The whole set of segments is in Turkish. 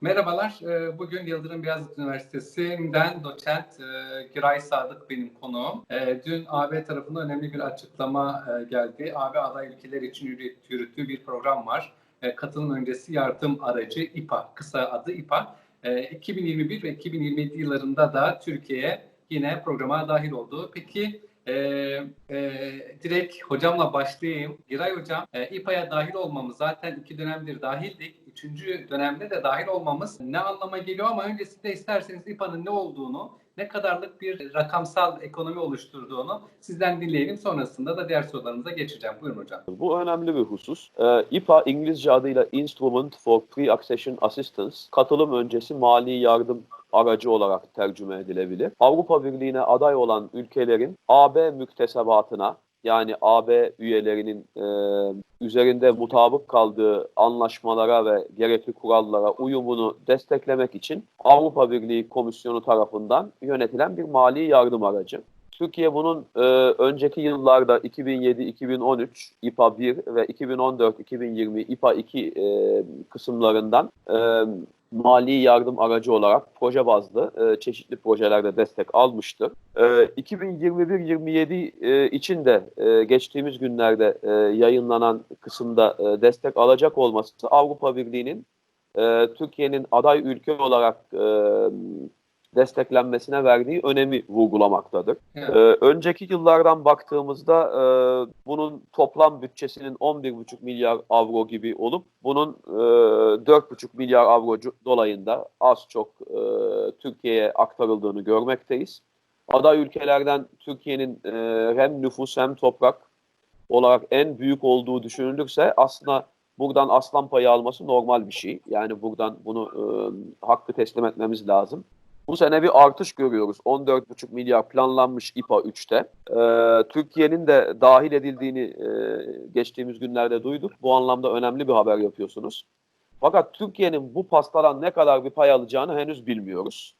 Merhabalar, e, bugün Yıldırım Beyazıt Üniversitesi'nden doçent e, Giray Sadık benim konuğum. E, dün AB tarafından önemli bir açıklama geldi. AB aday ülkeler için yürüttüğü bir program var. Katılım öncesi yardım aracı İPA, kısa adı İPA. 2021 ve 2027 yıllarında da Türkiye yine programa dahil oldu. Peki e, e, direkt hocamla başlayayım. Giray hocam, e, İPA'ya dahil olmamız zaten iki dönemdir dahildik. Üçüncü dönemde de dahil olmamız ne anlama geliyor ama öncesinde isterseniz İPA'nın ne olduğunu, ne kadarlık bir rakamsal ekonomi oluşturduğunu sizden dinleyelim. Sonrasında da diğer sorularımıza geçeceğim. Buyurun hocam. Bu önemli bir husus. Ee, İPA İngilizce adıyla Instrument for Pre-Accession Assistance, katılım öncesi mali yardım aracı olarak tercüme edilebilir. Avrupa Birliği'ne aday olan ülkelerin AB müktesebatına yani AB üyelerinin e, üzerinde mutabık kaldığı anlaşmalara ve gerekli kurallara uyumunu desteklemek için Avrupa Birliği Komisyonu tarafından yönetilen bir mali yardım aracı. Türkiye bunun e, önceki yıllarda 2007-2013 İPA 1 ve 2014-2020 İPA 2 e, kısımlarından e, mali yardım aracı olarak proje bazlı e, çeşitli projelerde destek almıştır. E, 2021-27 e, için de e, geçtiğimiz günlerde e, yayınlanan kısımda e, destek alacak olması Avrupa Birliği'nin e, Türkiye'nin aday ülke olarak e, desteklenmesine verdiği önemi vurgulamaktadır. Evet. Ee, önceki yıllardan baktığımızda e, bunun toplam bütçesinin 11,5 milyar avro gibi olup bunun e, 4,5 milyar avro dolayında az çok e, Türkiye'ye aktarıldığını görmekteyiz. Aday ülkelerden Türkiye'nin e, hem nüfus hem toprak olarak en büyük olduğu düşünülürse aslında buradan aslan payı alması normal bir şey. Yani buradan bunu e, hakkı teslim etmemiz lazım. Bu sene bir artış görüyoruz. 14,5 milyar planlanmış İPA 3'te. Ee, Türkiye'nin de dahil edildiğini e, geçtiğimiz günlerde duyduk. Bu anlamda önemli bir haber yapıyorsunuz. Fakat Türkiye'nin bu pastadan ne kadar bir pay alacağını henüz bilmiyoruz.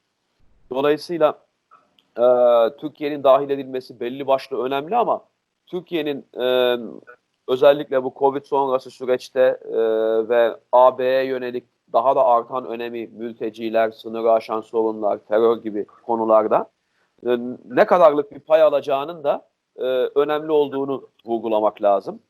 Dolayısıyla e, Türkiye'nin dahil edilmesi belli başlı önemli ama Türkiye'nin e, özellikle bu Covid sonrası süreçte e, ve AB'ye yönelik daha da artan önemi mülteciler, sınırı aşan sorunlar, terör gibi konularda e, ne kadarlık bir pay alacağının da e, önemli olduğunu vurgulamak lazım.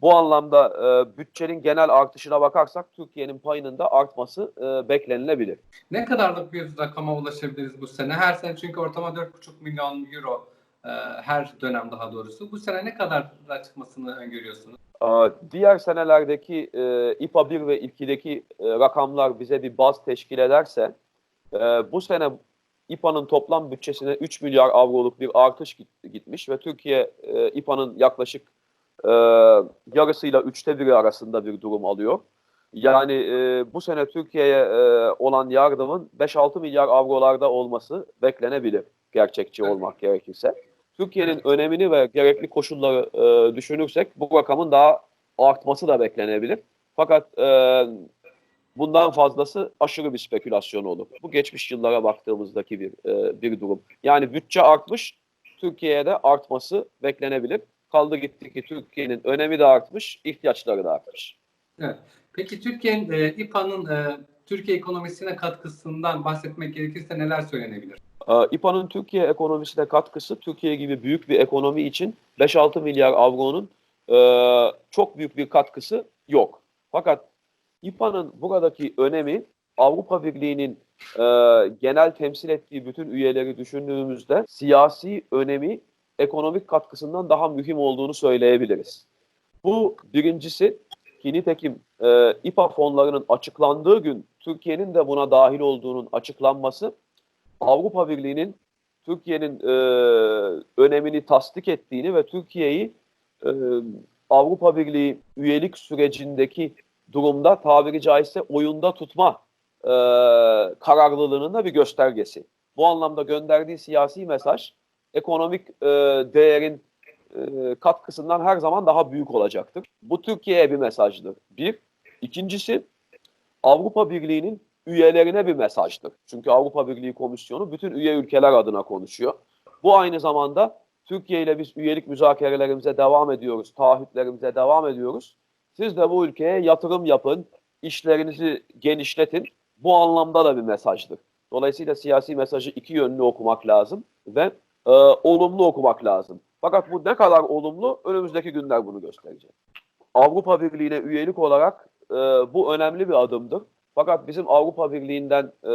Bu anlamda e, bütçenin genel artışına bakarsak Türkiye'nin payının da artması beklenilebilir. Ne kadarlık bir rakama ulaşabiliriz bu sene? Her sene çünkü ortama 4,5 milyon euro her dönem daha doğrusu. Bu sene ne kadar çıkmasını öngörüyorsunuz? Diğer senelerdeki e, İPA 1 ve 2'deki e, rakamlar bize bir baz teşkil ederse e, bu sene İPA'nın toplam bütçesine 3 milyar avroluk bir artış gitmiş ve Türkiye e, İPA'nın yaklaşık e, yarısıyla üçte biri arasında bir durum alıyor. Yani e, bu sene Türkiye'ye e, olan yardımın 5-6 milyar avrolarda olması beklenebilir gerçekçi olmak gerekirse. Türkiye'nin önemini ve gerekli koşulları e, düşünürsek bu rakamın daha artması da beklenebilir. Fakat e, bundan fazlası aşırı bir spekülasyon olur. Bu geçmiş yıllara baktığımızdaki bir e, bir durum. Yani bütçe artmış, Türkiye'ye de artması beklenebilir. Kaldı gitti ki Türkiye'nin önemi de artmış, ihtiyaçları da artmış. Evet. Peki Türkiye'nin e, İPA'nın e, Türkiye ekonomisine katkısından bahsetmek gerekirse neler söylenebilir? Ee, İPA'nın Türkiye ekonomisine katkısı Türkiye gibi büyük bir ekonomi için 5-6 milyar avronun e, çok büyük bir katkısı yok. Fakat İPA'nın buradaki önemi Avrupa Birliği'nin e, genel temsil ettiği bütün üyeleri düşündüğümüzde siyasi önemi ekonomik katkısından daha mühim olduğunu söyleyebiliriz. Bu birincisi ki nitekim e, İPA fonlarının açıklandığı gün Türkiye'nin de buna dahil olduğunun açıklanması Avrupa Birliği'nin Türkiye'nin e, önemini tasdik ettiğini ve Türkiye'yi e, Avrupa Birliği üyelik sürecindeki durumda tabiri caizse oyunda tutma e, kararlılığının da bir göstergesi. Bu anlamda gönderdiği siyasi mesaj ekonomik e, değerin e, katkısından her zaman daha büyük olacaktır. Bu Türkiye'ye bir mesajdır. Bir. İkincisi Avrupa Birliği'nin üyelerine bir mesajdır. Çünkü Avrupa Birliği Komisyonu bütün üye ülkeler adına konuşuyor. Bu aynı zamanda Türkiye ile biz üyelik müzakerelerimize devam ediyoruz, taahhütlerimize devam ediyoruz. Siz de bu ülkeye yatırım yapın, işlerinizi genişletin. bu anlamda da bir mesajdır. Dolayısıyla siyasi mesajı iki yönlü okumak lazım ve e, olumlu okumak lazım. Fakat bu ne kadar olumlu önümüzdeki günler bunu gösterecek. Avrupa Birliği'ne üyelik olarak e, bu önemli bir adımdır. Fakat bizim Avrupa Birliği'nden e,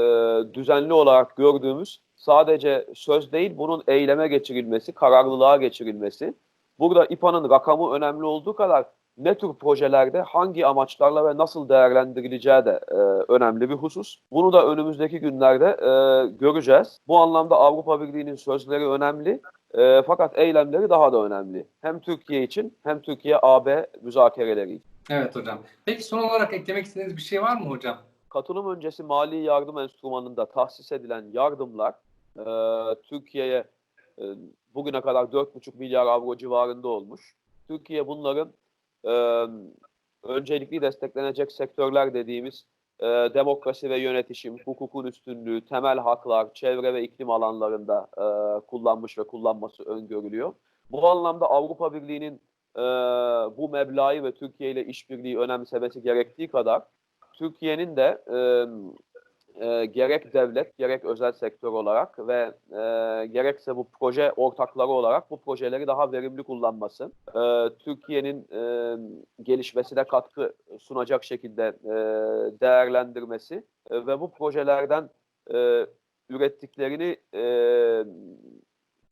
düzenli olarak gördüğümüz sadece söz değil bunun eyleme geçirilmesi, kararlılığa geçirilmesi. Burada İPA'nın rakamı önemli olduğu kadar ne tür projelerde hangi amaçlarla ve nasıl değerlendirileceği de e, önemli bir husus. Bunu da önümüzdeki günlerde e, göreceğiz. Bu anlamda Avrupa Birliği'nin sözleri önemli e, fakat eylemleri daha da önemli. Hem Türkiye için hem Türkiye-AB müzakereleri için. Evet hocam. Peki son olarak eklemek istediğiniz bir şey var mı hocam? Katılım öncesi mali yardım enstrümanında tahsis edilen yardımlar e, Türkiye'ye e, bugüne kadar 4,5 milyar avro civarında olmuş. Türkiye bunların e, öncelikli desteklenecek sektörler dediğimiz e, demokrasi ve yönetişim, hukukun üstünlüğü, temel haklar, çevre ve iklim alanlarında e, kullanmış ve kullanması öngörülüyor. Bu anlamda Avrupa Birliği'nin e, bu meblağı ve Türkiye ile işbirliği önemsemesi gerektiği kadar Türkiye'nin de e, e, gerek devlet gerek özel sektör olarak ve e, gerekse bu proje ortakları olarak bu projeleri daha verimli kullanması, e, Türkiye'nin e, gelişmesine katkı sunacak şekilde e, değerlendirmesi e, ve bu projelerden e, ürettiklerini e,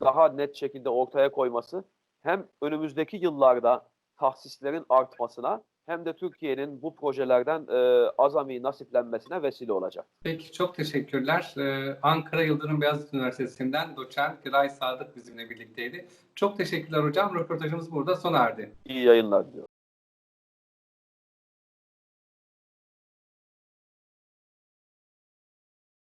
daha net şekilde ortaya koyması hem önümüzdeki yıllarda tahsislerin artmasına hem de Türkiye'nin bu projelerden e, azami nasiplenmesine vesile olacak. Peki çok teşekkürler. Ee, Ankara Yıldırım Beyazıt Üniversitesi'nden doçent Giray Sadık bizimle birlikteydi. Çok teşekkürler hocam. Röportajımız burada sona erdi. İyi yayınlar diliyorum.